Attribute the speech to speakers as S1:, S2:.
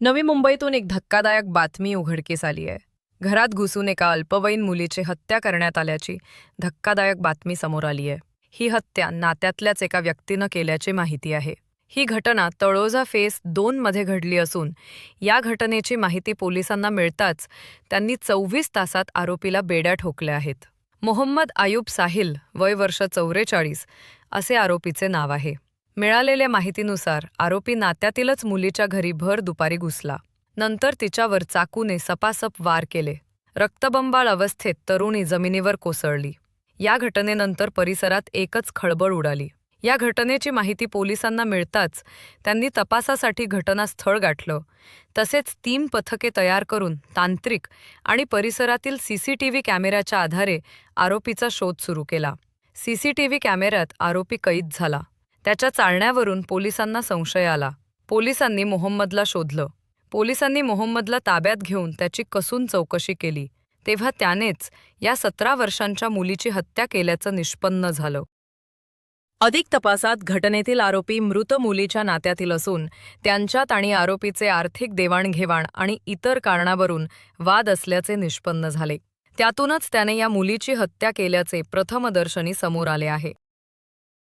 S1: नवी मुंबईतून एक धक्कादायक बातमी उघडकीस आली आहे. घरात घुसून एका अल्पवयीन मुलीची हत्या करण्यात आल्याची धक्कादायक बातमी समोर आली आहे. ही हत्या नात्यातल्याच एका व्यक्तीनं केल्याची माहिती आहे. ही घटना तळोजा फेस दोन मध्ये घडली असून या घटनेची माहिती पोलिसांना मिळताच त्यांनी चोवीस तासात आरोपीला बेड्या ठोकल्या आहेत. मोहम्मद आयुब साहिल वय वर्ष चौवेचाळीस असे आरोपीचे नाव आहे. मिळालेल्या माहितीनुसार आरोपी नात्यातीलच मुलीच्या घरी भर दुपारी घुसला. नंतर तिच्यावर चाकूने सपासप वार केले. रक्तबंबाळ अवस्थेत तरुणी जमिनीवर कोसळली. या घटनेनंतर परिसरात एकच खळबळ उडाली. या घटनेची माहिती पोलिसांना मिळताच त्यांनी तपासासाठी घटनास्थळ गाठलं. तसेच तीन पथके तयार करून तांत्रिक आणि परिसरातील सीसीटीव्ही कॅमेऱ्याच्या आधारे आरोपीचा शोध सुरू केला. सीसीटीव्ही कॅमेऱ्यात आरोपी कैद झाला. त्याच्या चालण्यावरून पोलिसांना संशय आला. पोलिसांनी मोहम्मदला शोधलं. पोलिसांनी मोहम्मदला ताब्यात घेऊन त्याची कसून चौकशी केली. तेव्हा त्यानेच या सतरा वर्षांच्या मुलीची हत्या केल्याचं निष्पन्न झालं. अधिक तपासात घटनेतील आरोपी मृत मुलीच्या नात्यातील असून त्यांच्यात आणि आरोपीचे आर्थिक देवाणघेवाण आणि इतर कारणावरून वाद असल्याचे निष्पन्न झाले. त्यातूनच त्याने या मुलीची हत्या केल्याचे प्रथमदर्शनी समोर आले आहे.